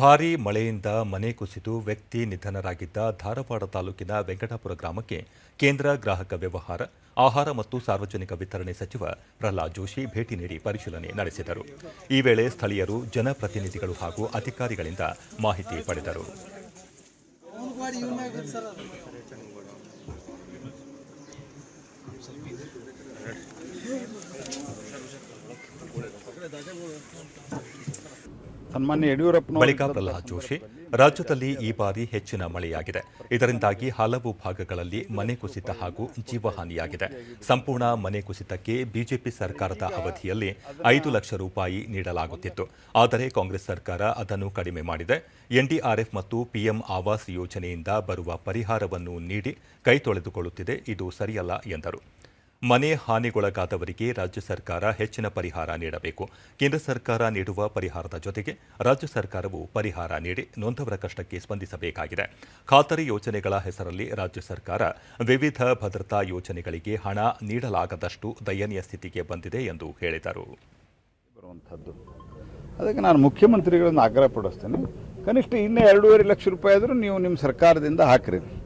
ಭಾರೀ ಮಳೆಯಿಂದ ಮನೆ ಕುಸಿದು ವ್ಯಕ್ತಿ ನಿಧನರಾಗಿದ್ದ ಧಾರವಾಡ ತಾಲೂಕಿನ ವೆಂಕಟಾಪುರ ಗ್ರಾಮಕ್ಕೆ ಕೇಂದ್ರ ಗ್ರಾಹಕ ವ್ಯವಹಾರ, ಆಹಾರ ಮತ್ತು ಸಾರ್ವಜನಿಕ ವಿತರಣೆ ಸಚಿವ ಪ್ರಹ್ಲಾದ್ ಜೋಶಿ ಭೇಟಿ ನೀಡಿ ಪರಿಶೀಲನೆ ನಡೆಸಿದರು. ಈ ವೇಳೆ ಸ್ಥಳೀಯರು, ಜನಪ್ರತಿನಿಧಿಗಳು ಹಾಗೂ ಅಧಿಕಾರಿಗಳಿಂದ ಮಾಹಿತಿ ಪಡೆದರು. ಸನ್ಮಾನ್ಯ ಯಡಿಯೂರಪ್ಪನ ಬಳಿಕ ಪ್ರಹ್ಲಾದ್ ಜೋಶಿ ರಾಜ್ಯದಲ್ಲಿ ಈ ಬಾರಿ ಹೆಚ್ಚಿನ ಮಳೆಯಾಗಿದೆ. ಇದರಿಂದಾಗಿ ಹಲವು ಭಾಗಗಳಲ್ಲಿ ಮನೆ ಕುಸಿತ ಹಾಗೂ ಜೀವಹಾನಿಯಾಗಿದೆ. ಸಂಪೂರ್ಣ ಮನೆ ಕುಸಿತಕ್ಕೆ ಬಿಜೆಪಿ ಸರ್ಕಾರದ ಅವಧಿಯಲ್ಲಿ ಐದು ಲಕ್ಷ ರೂಪಾಯಿ ನೀಡಲಾಗುತ್ತಿತ್ತು. ಆದರೆ ಕಾಂಗ್ರೆಸ್ ಸರ್ಕಾರ ಅದನ್ನು ಕಡಿಮೆ ಮಾಡಿದೆ. ಎನ್ಡಿಆರ್ಎಫ್ ಮತ್ತು ಪಿಎಂ ಆವಾಸ್ ಯೋಜನೆಯಿಂದ ಬರುವ ಪರಿಹಾರವನ್ನು ನೀಡಿ ಕೈ ತೊಳೆದುಕೊಳ್ಳುತ್ತಿದೆ. ಇದು ಸರಿಯಲ್ಲ ಎಂದರು. ಮನೆ ಹಾನಿಗೊಳಗಾದವರಿಗೆ ರಾಜ್ಯ ಸರ್ಕಾರ ಹೆಚ್ಚಿನ ಪರಿಹಾರ ನೀಡಬೇಕು. ಕೇಂದ್ರ ಸರ್ಕಾರ ನೀಡುವ ಪರಿಹಾರದ ಜೊತೆಗೆ ರಾಜ್ಯ ಸರ್ಕಾರವು ಪರಿಹಾರ ನೀಡಿ ನೊಂದವರ ಕಷ್ಟಕ್ಕೆ ಸ್ಪಂದಿಸಬೇಕಾಗಿದೆ. ಖಾತರಿ ಯೋಜನೆಗಳ ಹೆಸರಲ್ಲಿ ರಾಜ್ಯ ಸರ್ಕಾರ ವಿವಿಧ ಭದ್ರತಾ ಯೋಜನೆಗಳಿಗೆ ಹಣ ನೀಡಲಾಗದಷ್ಟು ದಯನೀಯ ಸ್ಥಿತಿಗೆ ಬಂದಿದೆ ಎಂದು ಹೇಳಿದರು. ಅದಕ್ಕೆ ನಾನು ಮುಖ್ಯಮಂತ್ರಿಗಳನ್ನು ಆಗ್ರಹಪಡಿಸ್ತೇನೆ. ಕನಿಷ್ಠ ಇನ್ನೂ ಎರಡೂವರೆ ಲಕ್ಷ ರೂಪಾಯಿ ಆದರೂ ನೀವು ನಿಮ್ಮ ಸರ್ಕಾರದಿಂದ ಹಾಕಿರಿ.